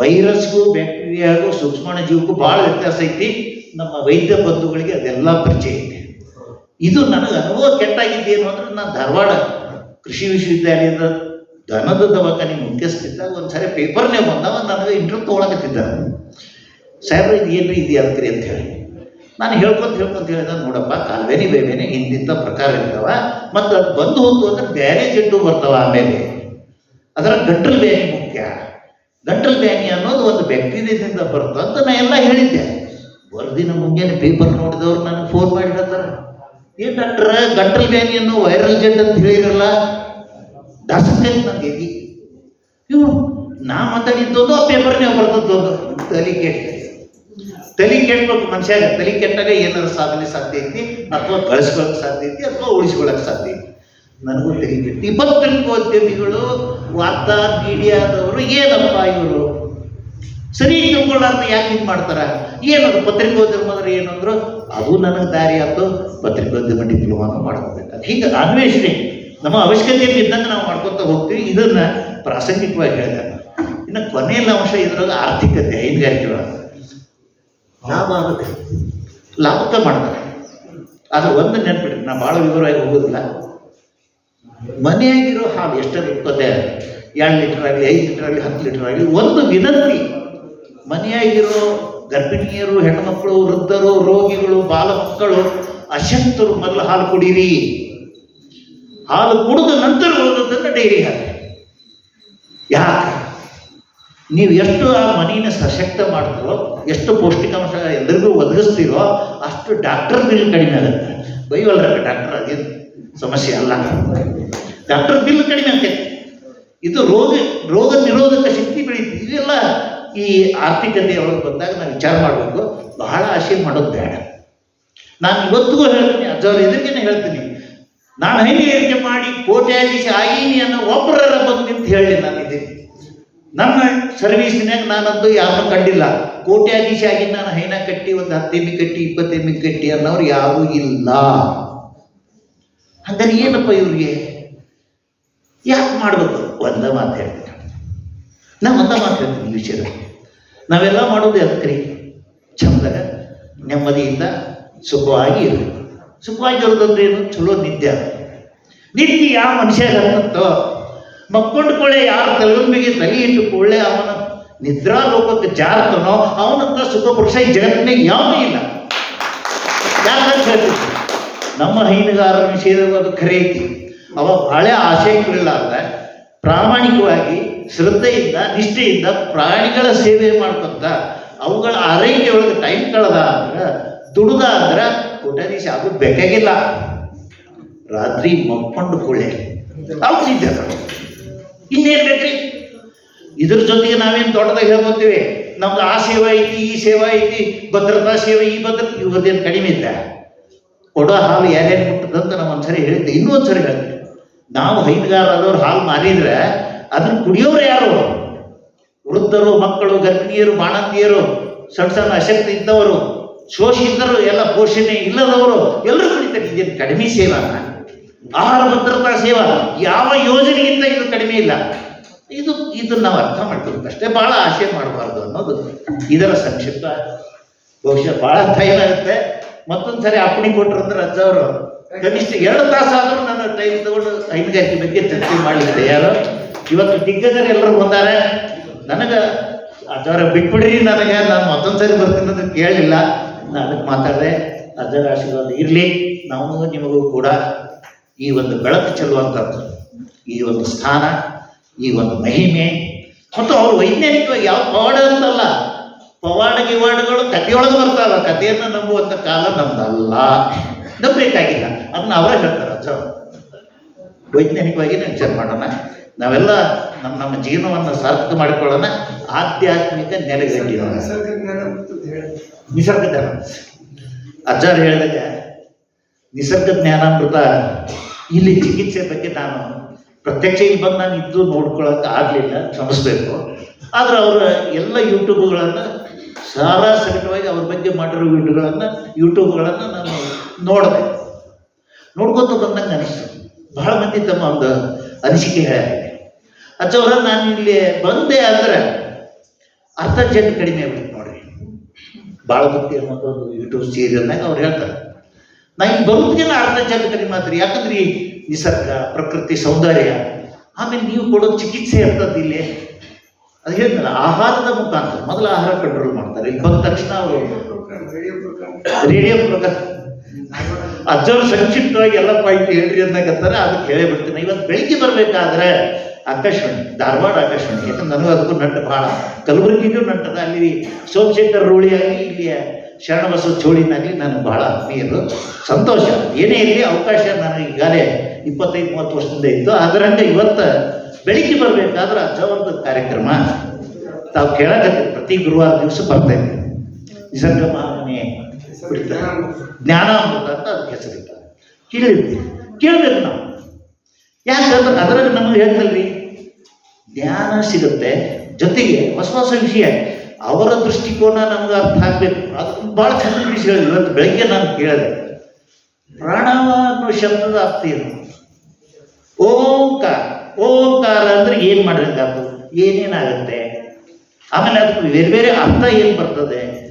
ವೈರಸ್ಗೂ ಬ್ಯಾಕ್ಟೀರಿಯಾಗೂ ಸೂಕ್ಷ್ಮಣ ಜೀವಕ್ಕೂ ಭಾಳ ವ್ಯತ್ಯಾಸ ಐತಿ. ನಮ್ಮ ವೈದ್ಯ ಬಂಧುಗಳಿಗೆ ಅದೆಲ್ಲ ಪರಿಚಯ ಇದೆ ಇದು ನನಗೆ ಅನುಭವ ಕೆಟ್ಟಾಗಿದ್ದೇನು ಅಂದ್ರೆ ನಾನು ಧಾರವಾಡ ಕೃಷಿ ವಿಶ್ವವಿದ್ಯಾಲಯದ ದನದ ದವಾಖಾನೆ ಮುಖ್ಯಸ್ಥಿದ್ದಾಗ ಒಂದು ಪೇಪರ್ನೇ ಬಂದವ, ನನಗೆ ಇಂಟರ್ವ್ಯೂ ತೊಗೊಳಕತ್ತಿದ್ದ. ಸಾಹೇಬ್ರ, ಇದು ಏನು ಇದು ಅಂತೀರಿ ಅಂತ ಹೇಳಿ. ನಾನು ಹೇಳ್ಕೊಂತ ಹೇಳ್ಕೊಂತ ಹೇಳಿದ, ನೋಡಪ್ಪ, ಕಾಲ್ವೇನಿ ಬೇಬೇನೆ ಹಿಂದಿಂತ ಪ್ರಕಾರ ಇರ್ತಾವ ಮತ್ತು ಅದು ಬಂದು ಹೋತು ಅಂದ್ರೆ ಬೇರೆ ಜಡ್ಡು ಬರ್ತಾವ ಆಮೇಲೆ. ಅದರ ಗಂಟಲ್ ಬ್ಯಾನಿ ಮುಖ್ಯ. ಗಂಟಲ್ ಬ್ಯಾನಿ ಅನ್ನೋದು ಒಂದು ಬ್ಯಾಕ್ಟೀರಿಯಾದಿಂದ ಬರುತ್ತೆ ಅಂತ ನಾ ಎಲ್ಲ ಹೇಳಿದ್ದೆ. ವರದಿನ ಮುಂಜಾನೆ ಪೇಪರ್ ನೋಡಿದವ್ರು ನನಗೆ ಫೋನ್ ಮಾಡಿ ಹೇಳ್ತಾರೆ ಏನು ಡಾಕ್ಟ್ರ, ಗಂಟಲ್ ಬ್ಯಾನಿ ಅನ್ನೋ ವೈರಲ್ ಜಡ್ ಅಂತ ಹೇಳಿರಲ್ಲ ದಾಸಕ್ಕೇನು ನನಗೆ ಇವು ನಾ ಮಾತಾಡಿದ್ದೊಂದು, ಆ ಪೇಪರ್ನೇ ಬರ್ತದೊಂದು ತಲೆ ಕೆಟ್ಟ. ತಲೆ ಕೆಟ್ಟಬೇಕು ಮನುಷ್ಯಾಗ, ತಲೆ ಕೆಟ್ಟಾಗ ಏನಾದ್ರು ಸಾಧನೆ ಸಾಧ್ಯ ಐತಿ, ಅಥವಾ ಕಳಿಸ್ಕೊಳಕ್ ಸಾಧ್ಯ ಐತಿ, ಅಥವಾ ಉಳಿಸ್ಕೊಳಕ್ ಸಾಧ್ಯ ಐತಿ. ನನಗೂ ತಲೆ ಕೆಟ್ಟಿ. ಇಪ್ಪತ್ತೆಂಟು ಪತ್ರಿಕೋದ್ಯಮಿಗಳು ವಾರ್ತಾ ಮೀಡಿಯಾದವರು ಏನಪ್ಪ ಇವರು? ಸರಿ ತಿಳ್ಕೊಳ್ಳಾರ್ದು ಯಾಕೆ ಹಿಂಗೆ ಮಾಡ್ತಾರ? ಏನದು ಪತ್ರಿಕೋದ್ಯಮದ್ರೆ ಏನಂದ್ರು ಅದು ನನಗೆ ದಾರಿ ಆಯ್ತು ಪತ್ರಿಕೋದ್ಯಮ ಡಿಪ್ಲೊಮಾನು ಮಾಡ್ಕೋಬೇಕು. ಹಿಂಗೆ ಅನ್ವೇಷಣೆ. ನಮ್ಮ ಅವಶ್ಯಕತೆಯಲ್ಲಿ ಇದ್ದಂಗೆ ನಾವು ಮಾಡ್ಕೊತ ಹೋಗ್ತೀವಿ. ಇದನ್ನು ಪ್ರಾಸಂಗಿಕವಾಗಿ ಹೇಳಿದೆ. ಇನ್ನು ಕೊನೆಯಲ್ಲಿ ಅಂಶ ಇದ್ರಾಗ ಆರ್ಥಿಕತೆ ಹೈನುಗಾರಿಕೆ ಲಾಭ. ಆಗುತ್ತೆ. ಲಾಭಕ್ಕೆ ಮಾಡ್ತಾರೆ. ಅದು ಒಂದು ನೆನ್ಪಿಡಿ ನಾ ಭಾಳ ವಿವರವಾಗಿ ಹೋಗೋದಿಲ್ಲ. ಮನೆಯಾಗಿರೋ ಹಾಲು ಎಷ್ಟರ ಇಟ್ಕೋತೆ ಎರಡು ಲೀಟರ್ ಆಗಲಿ, ಐದು ಲೀಟರ್ ಆಗಲಿ, ಹತ್ತು ಲೀಟರ್ ಆಗಲಿ, ಒಂದು ವಿನಂತಿ. ಮನೆಯಾಗಿರೋ ಗರ್ಭಿಣಿಯರು, ಹೆಣ್ಮಕ್ಳು, ವೃದ್ಧರು, ರೋಗಿಗಳು ಬಾಲಮಕ್ಕಳು ಅಶಕ್ತರು ಮೊದಲು ಹಾಲು ಕುಡೀರಿ. ಹಾಲು ಕುಡಿದ ನಂತರ ಉಳಿದದನ್ನು ಡೈರಿ ಹಾಕಿ ಯಾಕೆ? ನೀವು ಎಷ್ಟು ಆ ಮನೆಯನ್ನು ಸಶಕ್ತ ಮಾಡ್ತೀರೋ ಎಷ್ಟು ಪೌಷ್ಟಿಕಾಂಶ ಎಲ್ಲರಿಗೂ ಒದಗಿಸ್ತೀರೋ ಅಷ್ಟು ಡಾಕ್ಟರ್ ಬಿಲ್ ಕಡಿಮೆ ಆಗುತ್ತೆ. ಬೈವಲ್ರ ಡಾಕ್ಟರ್ ಅದೇನು ಸಮಸ್ಯೆ ಅಲ್ಲ. ಡಾಕ್ಟರ್ ಬಿಲ್ ಕಡಿಮೆ ಆಗ್ತೈತೆ ಇದು ರೋಗ ರೋಗ ನಿರೋಧಕ ಶಕ್ತಿ ಬೆಳೀತು. ಇದೆಲ್ಲ ಈ ಆರ್ಥಿಕತೆ ಒಳಗೆ ಬಂದಾಗ ನಾವು ವಿಚಾರ ಮಾಡಬೇಕು. ಬಹಳ ಆಶೆ ಮಾಡೋದು ಬೇಡ. ನಾನು ಇವತ್ತಿಗೂ ಹೇಳ್ತೀನಿ ಅಜ್ಜವ್ರ ಎದುರಿಗೇನೆ ಹೇಳ್ತೀನಿ. ನಾನು ಹೈನುಗಾರಿಕೆ ಮಾಡಿ ಕೋಟ್ಯಾಧೀಶ ಆಗೀನಿ ಅನ್ನೋ ಒಬ್ಬರರ ಬಂದು ನಿಂತು ಹೇಳಿ ನಾನು ಇದ್ದೀನಿ. ನನ್ನ ಸರ್ವೀಸಿನಾಗ ನಾನಂತೂ ಯಾರನ್ನೂ ಕಂಡಿಲ್ಲ. ಕೋಟ್ಯಾಧೀಶ ಆಗಿ ನಾನು ಹೈನ ಕಟ್ಟಿ, ಒಂದು ಹತ್ತು ಎಮ್ಮೆ ಕಟ್ಟಿ, ಇಪ್ಪತ್ತು ಎಮ್ಮೆ ಕಟ್ಟಿ ಅನ್ನೋರು ಯಾರೂ ಇಲ್ಲ. ಹಂಗಾರೆ ಏನಪ್ಪ ಇವ್ರಿಗೆ? ಯಾಕೆ ಮಾಡಬೇಕು? ಒಂದ ಮಾತು ಹೇಳ್ತೀನಿ. ನಾ ಒಂದ ಮಾತು ಹೇಳ್ತೀನಿ ಈ ವಿಷಯದ ನಾವೆಲ್ಲ ಮಾಡೋದು ಅದಕ್ಕೆ ಚಂದಾಗ ನೆಮ್ಮದಿಯಿಂದ ಸುಖವಾಗಿ ಇರಬೇಕು ಸುಖವಾಗಿ ಇರೋದಂದ್ರೆ ಏನು? ಚಲೋ ನಿದ್ದೆ ನಿದ್ದೆ ಯಾವ ಮನುಷ್ಯ ಹತ್ತೋ ಮಕ್ಕೊಂಡು ಕೊಳ್ಳೆ ಯಾರ ತಲೆಂಬಿಗೆ ತಲೆ ಇಟ್ಟು ಕೊಳ್ಳೆ ಅವನ ನಿದ್ರಾ ಲೋಕಕ್ಕೆ ಜಾರತನೋ ಅವನಂತ ಸುಖ ಪುರುಷ ಈ ಜಗತ್ತಿನಾಗ ಯಾವೂ ಇಲ್ಲ. ಯಾಕಂತ ಹೇಳ್ತೀನಿ. ನಮ್ಮ ಹೈನುಗಾರರ ವಿಷಯದಾಗ ಅದು ಖರೆ ಐತಿ. ಅವ ಹಳೆ ಆಶಯಗಳಿಲ್ಲಾರ್ದ ಪ್ರಾಮಾಣಿಕವಾಗಿ ಶ್ರದ್ಧೆಯಿಂದ, ನಿಷ್ಠೆಯಿಂದ ಪ್ರಾಣಿಗಳ ಸೇವೆ ಮಾಡ್ಕೊಂತ ಅವುಗಳ ಆರೈಕೆಯೊಳಗೆ ಟೈಮ್ ಕಳೆದ ಅಂದ್ರೆ ದುಡ್ದ ಅಂದ್ರೆ ಕೋಟ್ಯಾಧೀಶ ಅದು ಬೇಕಾಗಿಲ್ಲ. ರಾತ್ರಿ ಮಕ್ಕೊಂಡು ಕೊಳ್ಳೆ. ಅವ್ರು ಸಿದ್ಧ ಇನ್ನೇನು ಬೇಕ್ರಿ? ಇದ್ರ ಜೊತೆಗೆ ನಾವೇನು ದೊಡ್ಡದಾಗಿ ಹೇಳ್ಕೊತೀವಿ? ನಮ್ದು ಆ ಸೇವಾ ಐತಿ, ಈ ಸೇವಾ ಐತಿ, ಭದ್ರತಾ ಸೇವೆ, ಈ ಭದ್ರತೆ. ಇವ್ರದ್ದೇನು ಕಡಿಮೆ ಇಲ್ಲ ಕೊಡೋ ಹಾಲು ಯಾರ್ಯಾರು ಕೊಟ್ಟದಂತ ನಾವು ಒಂದ್ಸರಿ ಹೇಳಿದ್ದೆ. ಇನ್ನೂ ಒಂದ್ಸರಿ ನಾವು ಹೈನುಗಾರದವ್ರು ಹಾಲು ಮಾರಿದ್ರೆ ಅದನ್ನ ಕುಡಿಯೋರು ಯಾರು? ವೃದ್ಧರು, ಮಕ್ಕಳು, ಗರ್ಭಿಣಿಯರು, ಬಾಣಂತಿಯರು, ಸಣ್ಣ ಸಣ್ಣ ಅಶಕ್ತಿ ಇದ್ದವರು ಶೋಷಿತರು ಎಲ್ಲ ಪೋಷಣೆ ಇಲ್ಲದವರು ಎಲ್ಲರೂ ಕುಡಿತಾರೆ. ಇದೇನು ಕಡಿಮೆ ಸೇವಾ? ಆಹಾರ ಭದ್ರತಾ ಸೇವಾ? ಯಾವ ಯೋಜನೆಗಿಂತ ಇದು ಕಡಿಮೆ ಇಲ್ಲ. ಇದು, ಇದನ್ನ ನಾವು ಅರ್ಥ ಮಾಡ್ಕೋಬೇಕು. ಅಷ್ಟೇ ಭಾಳ ಆಶೆ ಮಾಡಬಾರ್ದು ಅನ್ನೋದು ಇದರ ಸಂಕ್ಷಿಪ್ತ. ಬಹುಶಃ ಭಾಳ ಟೈಮ್ ಆಗುತ್ತೆ. ಮತ್ತೊಂದು ಸರಿ ಅಪ್ಪಣೆ ಕೊಟ್ರು ಅಂದ್ರೆ ಅಜ್ಜ ಅವರು, ಕನಿಷ್ಠ ಎರಡು ತಾಸಾದ್ರೂ ನನ್ನ ಟೈಮ್ ತಗೊಂಡು ಹೈನುಗಾರಿಕೆ ಬಗ್ಗೆ ಚರ್ಚೆ ಮಾಡಲಿದ್ದೆ ಯಾರು? ಇವತ್ತು ದಿಗ್ಗಜರು ಎಲ್ಲರೂ ಬಂದಾರೆ. ನನಗೆ ಅಜ್ಜವರ ಬಿಟ್ಬಿಡ್ರಿ ನನಗೆ, ನಾನು ಮತ್ತೊಂದು ಸರಿ ಬರ್ತೀನಿ ಅಂತ ಕೇಳಲಿಲ್ಲ ನಾನು ಅದಕ್ಕೆ ಮಾತಾಡಿದೆ, ಅಜ್ಜರ ಆಶೀರ್ವಾದ ಇರಲಿ, ನಾವು ನಿಮಗೂ ಕೂಡ ಈ ಒಂದು ಬೆಳಕು ಚೆಲ್ಲುವಂಥದ್ದು, ಈ ಒಂದು ಸ್ಥಾನ, ಈ ಒಂದು ಮಹಿಮೆ. ಮತ್ತು ಅವರು ವೈಜ್ಞಾನಿಕವಾಗಿ ಯಾವ ಪವಾಡ ಅಂತಲ್ಲ. ಪವಾಡ ಗಿವಾಡಗಳು ಕಥೆಯೊಳಗೆ ಬರ್ತಾವ. ಕಥೆಯನ್ನು ನಂಬುವಂಥ ಕಾಲ ನಮ್ದಲ್ಲ. ನಂಬಬೇಕಾಗಿಲ್ಲ ಅದನ್ನ ಅವರೇ ಹೇಳ್ತಾರೆ ಅಜ್ಜ ವೈಜ್ಞಾನಿಕವಾಗಿ ವಿಚಾರ ಮಾಡೋಣ. ನಾವೆಲ್ಲ ನಮ್ಮ ನಮ್ಮ ಜೀವನವನ್ನು ಸಾರ್ಥಕ ಮಾಡಿಕೊಳ್ಳೋಣ. ಆಧ್ಯಾತ್ಮಿಕ ನೆಲೆಗಟ್ಟಿರೋಣ ನಿಸರ್ಗ ಜ್ಞಾನ ಅಜ್ಜಾರು ಹೇಳಿದಾಗ ನಿಸರ್ಗ ಜ್ಞಾನಾಮೃತ ಇಲ್ಲಿ ಚಿಕಿತ್ಸೆ ಬಗ್ಗೆ ನಾನು ಪ್ರತ್ಯಕ್ಷ ಇಲ್ಲಿ ಬಂದು ನಾನು ಇದ್ದು ನೋಡ್ಕೊಳಕ್ಕೆ ಆಗಲಿಲ್ಲ ಕ್ಷಮಿಸ್ಬೇಕು. ಆದ್ರೆ ಅವರ ಎಲ್ಲ ಯೂಟ್ಯೂಬ್ಗಳನ್ನು ಸಾರಾ ಸಗಟವಾಗಿ ಅವ್ರ ಬಗ್ಗೆ ಮಾಡಿರೋ ವಿಡಿಯೋಗಳನ್ನು, ಯೂಟ್ಯೂಬ್ಗಳನ್ನು ನಾನು ನೋಡಿದೆ. ನೋಡ್ಕೊತ ಬಂದಂಗೆ ಅನಿಸ್ತು. ಬಹಳ ಮಂದಿ ತಮ್ಮ ಒಂದು ಅನಿಸಿಕೆ ಹೇಳಿದೆ ಅಚ್ಚವರ ನಾನು ಇಲ್ಲಿ ಬಂದೆ ಅಂದ್ರೆ ಅರ್ಥ ಜನ ಕಡಿಮೆ ಆಗ್ಬಿಟ್ಟು ನೋಡ್ರಿ. ಭಾಳ ಮಂದಿ ಅನ್ನೋದು ಒಂದು ಯೂಟ್ಯೂಬ್ ಸೀರಿಯಲ್ನಾಗ ಅವ್ರು ಹೇಳ್ತಾರೆ. ನಾ ಇಲ್ಲಿ ಬರೋದಕ್ಕೆಲ್ಲ ಅರ್ಧ ಜನ ಕಡಿಮೆ ಆದ್ರಿ ಯಾಕಂದ್ರೆ ಈ ನಿಸರ್ಗ, ಪ್ರಕೃತಿ, ಸೌಂದರ್ಯ, ಆಮೇಲೆ ನೀವು ಕೊಡೋ ಚಿಕಿತ್ಸೆ ಇರ್ತದೆ ಇಲ್ಲಿ. ಅದು ಹೇಳ್ತಾರ ಆಹಾರದ ಮುಖಾಂತರ. ಮೊದಲು ಆಹಾರ ಕಂಟ್ರೋಲ್ ಮಾಡ್ತಾರೆ. ಇಲ್ಲಿ ಬಂದ ತಕ್ಷಣ ಅವರು ರೇಡಿಯೋ ಪ್ರಕಾರ ಅಜ್ಜವ್ರು ಸಂಕ್ಷಿಪ್ತವಾಗಿ ಎಲ್ಲ ಪಾಯಿಂಟ್ ಹೇಳ್ರಿ ಅನ್ನಕತ್ತಾರೆ ಅದಕ್ಕೆ ಹೇಳೇ ಬಿಡ್ತೀನಿ. ಇವತ್ತು ಬೆಳಿಗ್ಗೆ ಬರಬೇಕಾದ್ರೆ ಆಕಾಶವಾಣಿ ಧಾರವಾಡ ಆಕಾಶವಾಣಿ. ಯಾಕಂದ್ರೆ ನನಗೂ ಅದಕ್ಕೂ ನಂಟು ಭಾಳ ಕಲಬುರಗಿಗೂ ನಂಟದ. ಅಲ್ಲಿ ಸೋಮಶೇಖರ್ ಆಗಲಿ ಇಲ್ಲಿ ಶರಣಬಸವ ಚೋಳಿನಾಗಲಿ ನನಗೆ ಭಾಳ ಆತ್ಮೀಯರು. ಸಂತೋಷ. ಏನೇ ಇರಲಿ ಅವಕಾಶ ನನಗೆ ಈಗಾಗಲೇ ಇಪ್ಪತ್ತೈದು ಮೂವತ್ತು ವರ್ಷದಿಂದ ಇತ್ತು. ಅದರಂತೆ ಇವತ್ತು ಬೆಳಿಗ್ಗೆ ಬರಬೇಕಾದ್ರೆ ಅಜ್ಜವರ್ದ ಕಾರ್ಯಕ್ರಮ. ತಾವು ಕೇಳಕತ್ತೀರಿ, ಪ್ರತಿ ಗುರುವಾರ ದಿವಸ ಬರ್ತಾ ಇದ್ದೀವಿ ನಿಸರ್ಗ ಮಹಾಮನೆ ಜ್ಞಾನಾಮೃತ ಅಂತ ಅದಕ್ಕೆ ಹೆಸರಿದ್ದಾರೆ ಕೇಳಿರ್ತೀವಿ ಕೇಳಬೇಕು ನಾವು. ಯಾಕಂದ್ರೆ ಅದರಲ್ಲಿ ನಮಗೆ ಹೇಳ್ತಲ್ರಿ ಜ್ಞಾನ ಸಿಗುತ್ತೆ. ಜೊತೆಗೆ ಹೊಸ ಹೊಸ ವಿಷಯ. ಅವರ ದೃಷ್ಟಿಕೋನ ನಮ್ಗೆ ಅರ್ಥ ಆಗ್ಬೇಕು. ಅದು ಭಾಳ ಚಂದ ವಿಷಯ ಇವತ್ತು ಬೆಳಗ್ಗೆ ನಾನು ಕೇಳಿದೆ. ಪ್ರಾಣವ ಅನ್ನೋ ಶಬ್ದದ ಅರ್ಥ ಏನು? ಓಂಕಾರ. ಓಂಕಾರ ಅಂದ್ರೆ ಏನು ಮಾಡಿದಂಗಾತು ಏನೇನಾಗುತ್ತೆ? ಆಮೇಲೆ ಅದಕ್ಕೆ ಬೇರೆ ಬೇರೆ ಅರ್ಥ ಏನು ಬರ್ತದೆ?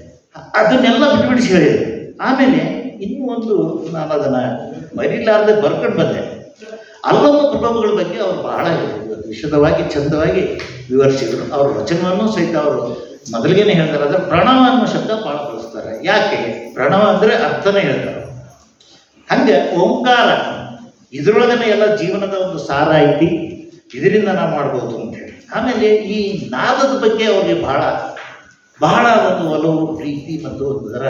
ಅದನ್ನೆಲ್ಲ ಬಿಟ್ಬಿಡಿಸಿ ಹೇಳಿದೆ ಆಮೇಲೆ ಇನ್ನೂ ಒಂದು ನಾನು ಅದನ್ನು ಮರಿಲಾರದೆ ಬರ್ಕೊಂಡು ಬಂದೆ. ಅಲ್ಲೊಂದು ಕುಟುಂಬಗಳ ಬಗ್ಗೆ ಅವರು ಬಹಳ ವಿಶದವಾಗಿ ಚಂದವಾಗಿ ವಿವರಿಸಿದರು. ಅವ್ರ ವಚನವನ್ನು ಸಹಿತ ಅವರು ಮೊದಲಿಗೆನೆ ಹೇಳ್ತಾರೆ. ಅಂದ್ರೆ ಪ್ರಣವ ಅನ್ನೋ ಶಬ್ದ ಭಾಳ ಬಳಸ್ತಾರೆ. ಯಾಕೆ? ಪ್ರಣವ ಅಂದರೆ ಅರ್ಥನೇ ಹೇಳ್ತಾರೆ. ಹಂಗೆ ಓಂಕಾರ. ಇದರೊಳಗನೆ ಎಲ್ಲ ಜೀವನದ ಒಂದು ಸಾರ ಐತಿ. ಇದರಿಂದ ನಾವು ಮಾಡ್ಬೋದು ಅಂತೇಳಿ ಆಮೇಲೆ ಈ ನಾದದ ಬಗ್ಗೆ ಅವರಿಗೆ ಬಹಳ ಬಹಳ ಒಂದು ಒಲವು, ಪ್ರೀತಿ ಮತ್ತು ಅದರ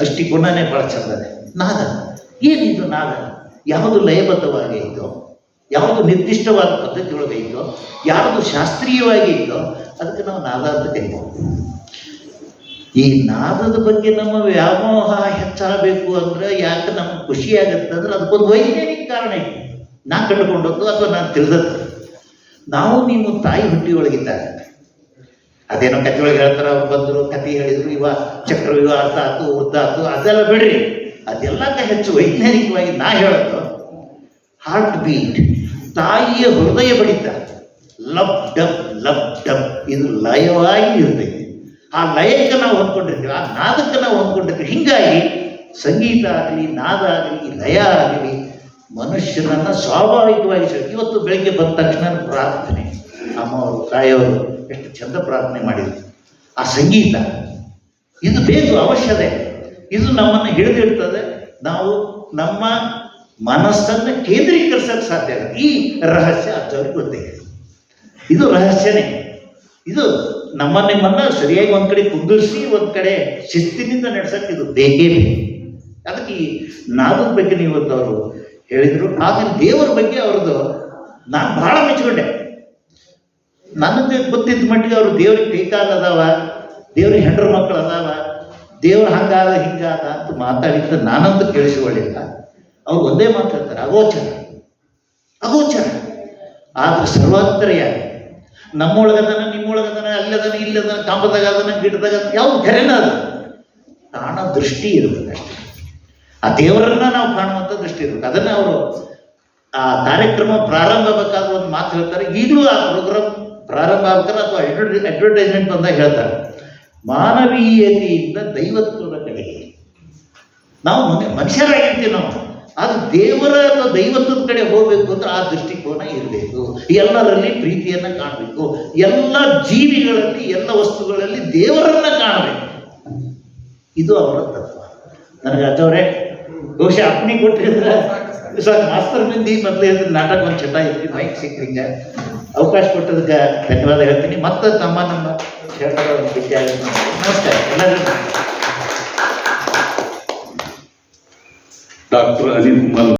ದೃಷ್ಟಿಕೋನನೇ ಭಾಳ ಚೆಂದದೆ ನಾದ. ಏನಿದು ನಾದ? ಯಾವುದು ಲಯಬದ್ಧವಾಗಿ ಇದ್ದೋ, ಯಾವುದು ನಿರ್ದಿಷ್ಟವಾದ ಪದ್ಧತಿ ಒಳಗೆ ಇದ್ದೋ, ಯಾವುದು ಶಾಸ್ತ್ರೀಯವಾಗಿ ಇದ್ದೋ, ಅದಕ್ಕೆ ನಾವು ನಾದ ಅಂತ ಕರಿಬೋದು ಈ ನಾದದ ಬಗ್ಗೆ ನಮ್ಮ ವ್ಯಾಮೋಹ ಹೆಚ್ಚಾಗಬೇಕು ಅಂದ್ರೆ ಯಾಕೆ ನಮ್ಗೆ ಖುಷಿ ಆಗುತ್ತೆ ಅಂದ್ರೆ ಅದಕ್ಕೊಂದು ವೈಜ್ಞಾನಿಕ ಕಾರಣ ಐತಿ ನಾ ಕಂಡುಕೊಂಡದ್ದು ಅಥವಾ ನಾನು ತಿಳಿದದ್ದು? ನಾವು ನೀವು ತಾಯಿ ಹುಟ್ಟಿಯೊಳಗಿದ್ದಾಗ ಅದೇನೋ ಕತೆ ಒಳಗೆ ಹೇಳ್ತಾರೆ ಅವ್ರು ಬಂದರು ಕತೆ ಹೇಳಿದ್ರು, ಇವ ಚಕ್ರ ಇವ ಅರ್ಥ ಆತು ಉದ್ದ ಆತು, ಅದೆಲ್ಲ ಬಿಡ್ರಿ. ಅದೆಲ್ಲಕ್ಕ ಹೆಚ್ಚು ವೈಜ್ಞಾನಿಕವಾಗಿ ನಾ ಹೇಳೋದು ಹಾರ್ಟ್ ಬೀಟ್ ತಾಯಿಯ ಹೃದಯ ಬಡಿತ. ಲಬ್ ಡಬ್ ಲಬ್ ಡಬ್, ಇದು ಲಯವಾಗಿ ಇರ್ತೈತಿ. ಆ ಲಯಕ್ಕೆ ನಾವು ಹೊಂದ್ಕೊಂಡಿರ್ತೀವಿ, ಆ ನಾದಕ್ಕೆ ನಾವು ಹೊಂದ್ಕೊಂಡಿರ್ತೀವಿ. ಹಿಂಗಾಗಿ ಸಂಗೀತ ಆಗಲಿ, ನಾದ ಆಗಲಿ, ಲಯ ಆಗಲಿ ಮನುಷ್ಯನನ್ನು ಸ್ವಾಭಾವಿಕವಾಗಿ. ಇವತ್ತು ಬೆಳಿಗ್ಗೆ ಬಂದ ತಕ್ಷಣ ಪ್ರಾರ್ಥನೆ. ಅಮ್ಮವರು, ತಾಯಿಯವರು ಎಷ್ಟು ಚಂದ ಪ್ರಾರ್ಥನೆ ಮಾಡಿದ್ರು. ಆ ಸಂಗೀತ, ಇದು ಬೇಕು, ಅವಶ್ಯತೆ. ಇದು ನಮ್ಮನ್ನು ಹಿಡಿದಿಡ್ತದೆ ನಾವು ನಮ್ಮ ಮನಸ್ಸನ್ನು ಕೇಂದ್ರೀಕರಿಸಕ್ಕೆ ಸಾಧ್ಯ ಆಗುತ್ತೆ ಈ ರಹಸ್ಯ ಅರ್ಥವ್ರಿಗೆ ಗೊತ್ತಿದೆ ಇದು ರಹಸ್ಯನೇ. ಇದು ನಮ್ಮ ನಿಮ್ಮನ್ನ ಸರಿಯಾಗಿ ಒಂದು ಕಡೆ ಕುಂದಿರಿಸಿ, ಒಂದು ಕಡೆ ಶಿಸ್ತಿನಿಂದ ನಡೆಸಕ್ಕೆ ಇದು ಬೇಕೇ ಅದಕ್ಕೆ ಈ ನಾದದ ಬಗ್ಗೆ ನೀವು ಅವರು ಹೇಳಿದ್ರು. ಆದ್ರೆ ದೇವರ ಬಗ್ಗೆ ಅವ್ರದ್ದು ನಾನು ಬಹಳ ಮೆಚ್ಕೊಂಡೆ. ನನಗೆ ಗೊತ್ತಿದ್ದ ಮಟ್ಟಿಗೆ ಅವರು ದೇವ್ರಿಗೆ ಕೈಕಾಲ ಅದಾವ, ದೇವ್ರಿಗೆ ಹೆಂಡ್ರ ಮಕ್ಕಳು ಅದಾವ, ದೇವ್ರು ಹಂಗಾದ ಹಿಂಗಾದ ಅಂತ ಮಾತಾಡಿದ್ರೆ ನಾನಂತೂ ಕೇಳಿಸಿಕೊಳ್ಳಿಲ್ಲ. ಅವ್ರು ಒಂದೇ ಮಾತಾಡ್ತಾರೆ ಅಗೋಚರ. ಅಗೋಚರ. ಆದ್ರೆ ಸರ್ವಾಂತರ್ಯಾಗಿ ನಮ್ಮೊಳಗದನ, ನಿಮ್ಮೊಳಗದನ, ಅಲ್ಲದನ, ಇಲ್ಲದನ ಕಾಂಬದಾಗ ಅದನ ಗಿಡದಾಗ ಯಾವ ಖರೇನ ಅದು. ಕಾಣ ದೃಷ್ಟಿ ಇರಬೇಕು ಅಷ್ಟೇ ಆ ದೇವರನ್ನ ನಾವು ಕಾಣುವಂತ ದೃಷ್ಟಿ ಇರಬೇಕು. ಅದನ್ನ ಅವರು, ಆ ಕಾರ್ಯಕ್ರಮ ಪ್ರಾರಂಭ ಬೇಕಾದ ಒಂದು ಮಾತು ಹೇಳ್ತಾರೆ. ಈಗಲೂ ಆ ಪ್ರೋಗ್ರಾಮ್ ಪ್ರಾರಂಭ ಆಗ್ತಾರೆ ಅಥವಾ ಅಡ್ವರ್ಟೈಸ್ಮೆಂಟ್ ಬಂದಾಗ ಹೇಳ್ತಾರೆ. ಮಾನವೀಯತೆಯಿಂದ ದೈವತ್ವದ ಕಡೆಗೆ. ನಾವು ಮನುಷ್ಯರಾಗಿರ್ತೀವಿ ನಾವು. ಅದು ದೇವರ ಅಥವಾ ದೈವತ್ವದ ಕಡೆ ಹೋಗಬೇಕು ಅಂದ್ರೆ ಆ ದೃಷ್ಟಿಕೋನ ಇರಬೇಕು. ಎಲ್ಲರಲ್ಲಿ ಪ್ರೀತಿಯನ್ನ ಕಾಣಬೇಕು. ಎಲ್ಲ ಜೀವಿಗಳಲ್ಲಿ, ಎಲ್ಲ ವಸ್ತುಗಳಲ್ಲಿ ದೇವರನ್ನ ಕಾಣಬೇಕು. ಇದು ಅವರ ತತ್ವ. ನನಗೆ ಅಜವರೇ ಬಹುಶಃ ಅಪ್ಪನಿಗೆ ಕೊಟ್ಟಿದ್ರೆ ಸರ್ ಮಾಸ್ತರ್ ಮಂದಿ ಮೊದಲೇ ಹೇಳಿದ್ರೆ ನಾಟಕ ಒಂದು ಚಟ ಇತ್ತು ಮೈಕ್ ಸಿಕ್ಕಿಂಗ ಅವಕಾಶ ಕೊಟ್ಟದಕ್ಕೆ ಧನ್ಯವಾದ ಹೇಳ್ತೀನಿ. ಮತ್ತೆ ತಮ್ಮ ನಮ್ಮ ಕ್ಷೇತ್ರದ ಒಂದು ವಿಷಯ ನಮಸ್ಕಾರ. ಎಲ್ಲರಿಗೂ ಡಾಕ್ಟರ್ ಅನಿಲ್ ಕುಮಾರ್